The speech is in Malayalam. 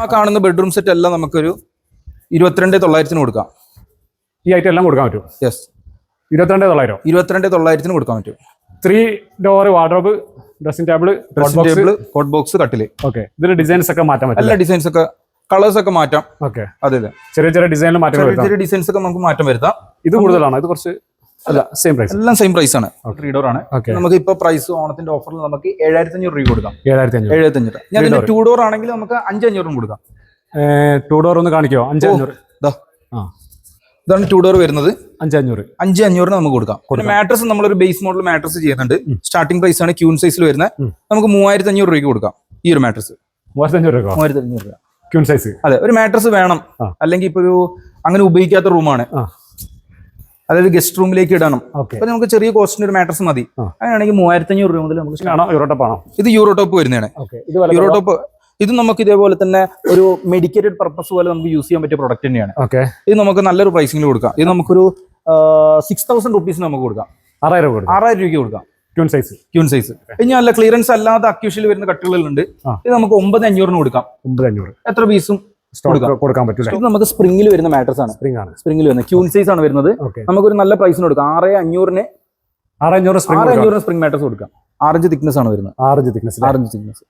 ആ കാണുന്ന ബെഡ്റൂം സെറ്റ് എല്ലാം നമുക്കൊരു ഇരുപത്തിരണ്ട് തൊള്ളായിരത്തിന് കൊടുക്കാം. ഈ ഐറ്റം എല്ലാം കൊടുക്കാൻ പറ്റും? യെസ് ഇരുപത്തിരണ്ട് തൊള്ളായിരം? ഇരുപത്തിരണ്ട് തൊള്ളായിരത്തിന് കൊടുക്കാൻ പറ്റും. Three door wardrobe dressing table dressing table cot box കട്ടിൽ ഓക്കെ ഇതിൽ ഡിസൈൻസ് ഒക്കെ മാറ്റാൻ പറ്റും എല്ലാ ഡിസൈൻസ് ഒക്കെ കളേഴ്സ് ഒക്കെ മാറ്റാം. ഓക്കെ അതെ അതെ. ചെറിയ ചെറിയ ഡിസൈനിൽ മാറ്റം ചെറിയ ചെറിയ ഡിസൈൻസ് ഒക്കെ നമുക്ക് മാറ്റം വരുത്താം. ഇത് കൂടുതലാണ്? ഇത് കുറച്ച് അല്ല സെയിം പ്രൈസ് എല്ലാം സെയിം പ്രൈസ് ആണ്. ത്രീ ഡോർ ആണ്. നമുക്ക് ഇപ്പൊ പ്രൈസ് ഓണത്തിന്റെ ഓഫറിൽ നമുക്ക് ഏഴായിരത്തി അഞ്ഞൂറ് രൂപ കൊടുക്കാം. ഏഴായിരത്തി അഞ്ഞൂറ് എഴുപത്തി അഞ്ഞൂറ് ഞാൻ ടു ഡോർ ആണെങ്കിൽ നമുക്ക് അഞ്ചഞ്ഞൂറും കൊടുക്കാം. ടൂ ഡോർ ഒന്ന് കാണിക്കോ? അഞ്ച് അഞ്ഞൂറ് ദാ. ആ. ഇതാണ് ടു ഡോർ വരുന്നത്. അഞ്ച് അഞ്ഞൂറ് അഞ്ച് അഞ്ഞൂറിന് നമുക്ക് കൊടുക്കാം. പിന്നെ മാട്രസ് നമ്മളൊരു ബേസ് മോഡൽ മാട്രസ് ചെയ്യുന്നുണ്ട്. സ്റ്റാർട്ടിംഗ് പ്രൈസ് ആണ് ക്യൂൺ സൈസിൽ വരുന്നത്. നമുക്ക് മൂവായിരത്തി അഞ്ഞൂറ് രൂപയ്ക്ക് കൊടുക്കാം ഈ ഒരു മാട്രസ് മൂവായിരത്തി അഞ്ഞൂറ് രൂപ മൂവായിരത്തി അഞ്ഞൂറ് രൂപ. ക്യൂൺ സൈസ് അതെ ഒരു മാട്രസ് വേണം. അല്ലെങ്കിൽ ഇപ്പൊ ഒരു അങ്ങനെ ഉപയോഗിക്കാത്ത റൂമാണ് അതായത് ഗസ്റ്റ് റൂമിലേക്ക് ഇടണം. അപ്പൊ നമുക്ക് ചെറിയ കോസ്റ്റിന് ഒരു മാട്രസ് മതി. അങ്ങനെയാണെങ്കിൽ മൂവായിരത്തി അഞ്ഞൂറ് രൂപ മുതൽ നമുക്ക് യൂറോടോപ്പ് ആണോ യൂറോട്ടപ്പ് ആണോ? ഇത് യൂറോ ടോപ്പ് വരുന്നതാണ്. യൂറോടോപ്പ് ഇത് നമുക്ക് ഇതേപോലെ തന്നെ ഒരു മെഡിക്കേറ്റഡ് പർപ്പസ് പോലെ നമുക്ക് യൂസ് ചെയ്യാൻ പറ്റിയ പ്രൊഡക്റ്റ് തന്നെയാണ്. ഓക്കെ ഇത് നമുക്ക് നല്ലൊരു പ്രൈസിംഗിൽ കൊടുക്കാം. ഇത് നമുക്കൊരു സിക്സ് തൗസൻഡ് റുപ്പീസിന് നമുക്ക് കൊടുക്കാം. ആറായിരം രൂപ ആറായിരം രൂപയ്ക്ക് കൊടുക്കാം. ക്യൂൺ സൈസ് ക്യൂൺ സൈസ് ഇനി അല്ല ക്ലിയറൻസ് അല്ലാതെ അക്യൂഷ്യൽ വരുന്ന കട്ടുകളുണ്ട് ആ. ഇത് നമുക്ക് ഒമ്പത് അഞ്ഞൂറിന് കൊടുക്കാം. ഒമ്പത് അഞ്ഞൂറ്. എത്ര പീസും കൊടുക്കാൻ പറ്റും നമുക്ക് സ്പ്രിംഗിൽ വരുന്ന മാട്രസ് ആണ്. സ്പ്രിംഗ് ആണ്. സ്പ്രിംഗിൽ വരുന്നത്. ക്യൂൺ സൈസ് ആണ് വരുന്നത്. നമുക്ക് ഒരു നല്ല പ്രൈസിന് കൊടുക്കാം. ആറ് അഞ്ഞൂറിന് ആറ് അഞ്ഞൂറ് സ്പ്രിംഗ് സ്പ്രിംഗ് മാട്രസ് കൊടുക്കാം. ആറഞ്ച് തിക്നെസ് ആണ് വരുന്നത്. ആറഞ്ച് തിക്നെസ് ആറഞ്ച് തിക്നെസ്